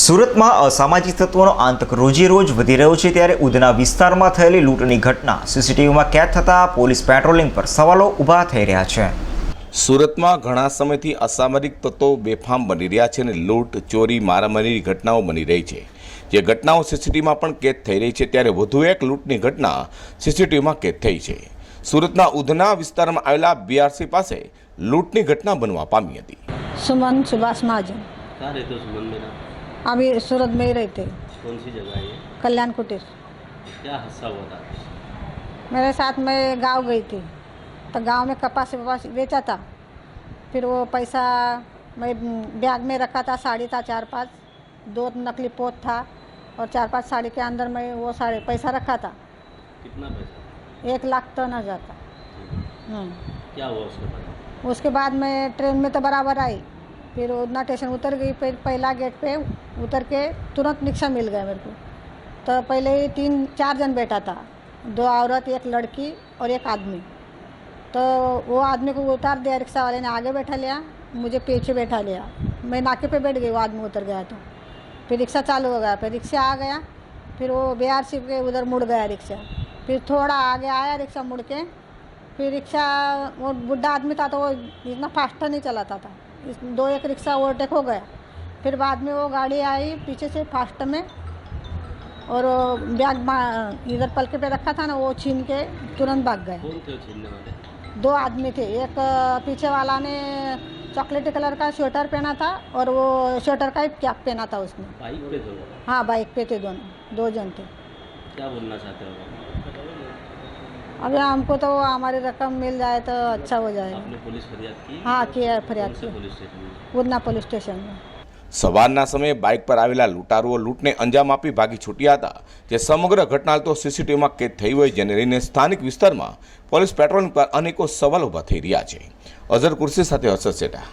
સુરતમાં અસામાજિક તત્વોનો આતંક રોજે રોજ વધી રહ્યો છે ત્યારે ઉધના વિસ્તારમાં થયેલી લૂંટની ઘટના સીસીટીવીમાં કેદ થતાં પોલીસ પેટ્રોલિંગ પર સવાલો ઊભા થઈ રહ્યા છે. સુરતમાં ઘણા સમયથી અસામરિક તત્વો બેફામ બની રહ્યા છે અને લૂંટ ચોરી મારામારીની ઘટનાઓ બની રહી છે. જે ઘટનાઓ સીસીટીવીમાં પણ કેદ થઈ રહી છે ત્યારે વધુ એક લૂંટની ઘટના સીસીટીવીમાં કેદ થઈ છે. સુરતના ઉધના વિસ્તારમાં આવેલા બીઆરસી પાસે લૂંટની ઘટના બનવા પામી હતી. સુમન સુભાષ મહાજન. अभी सूरत में ही रहते. कौन सी जगह है कल्याण कुटीर क्या हादसा हुआ था मेरे साथ में गाँव गई थी. तो गाँव में कपास वपास बेचा था. फिर वो पैसा मैं बैग में रखा था साड़ी था चार पाँच दो नकली पोत था और चार पाँच साड़ी के अंदर मैं वो साड़ी पैसा रखा था। कितना पैसा? एक लाख तो न जाता। क्या हुआ उसके बाद? उसके बाद मैं ट्रेन में तो बराबर आई। फिर उधना स्टेशन उतर गई, फिर पहला गेट पे उतर के तुरंत रिक्शा मिल गया मेरे को। तो पहले ही तीन, चार जन बैठा था। दो औरत, एक लड़की और एक आदमी। तो वो आदमी को उतार दिया, रिक्शा वाले ने आगे बैठा लिया, मुझे पीछे बैठा लिया। मैं नाके पे बैठ गई, वो आदमी उतर गया तो। फिर रिक्शा चालू हो गया, फिर रिक्शा आ गया, फिर वो बी के उधर मुड़ गया रिक्शा। फिर थोड़ा आगे आया रिक्शा मुड़ के, फिर रिक्शा, वो बुढ़ा आदमी था तो वो इतना फास्ट नहीं चलाता था। दो एक रिक्शा ओवरटेक हो गया फिर बाद में वो गाड़ी आई पीछे से फास्ट में और बैग इधर पलके पे रखा था ना वो छीन के तुरंत भाग गए। दो आदमी थे। एक पीछे वाला ने चॉकलेटी कलर का स्वेटर पहना था और वो स्वेटर का ही कैप पहना था उसने। बाइक पे थे हाँ बाइक पे थे दोनों दो जन थे। क्या बोलना चाहते हो? अभी हमको तो हमारी रकम मिल जाए तो अच्छा हो जाएगा आपने पुलिस फरियाद की हाँ किया है कौन फरियाद से की पुलिस स्टेशन में उधना पुलिस स्टेशन में સવારના સમયે બાઇક પર આવેલા લૂંટારુઓ લૂંટને અંજામ આપી ભાગી છૂટ્યા હતા જે સમગ્ર ઘટના તો સીસીટીવીમાં કેદ થઈ હોય જેને લઈને સ્થાનિક વિસ્તારમાં પોલીસ પેટ્રોલિંગ પર અનેકો સવાલ ઊભા થઈ રહ્યા છે અઝર કુર્સી સાથે હર્ષદ સેટા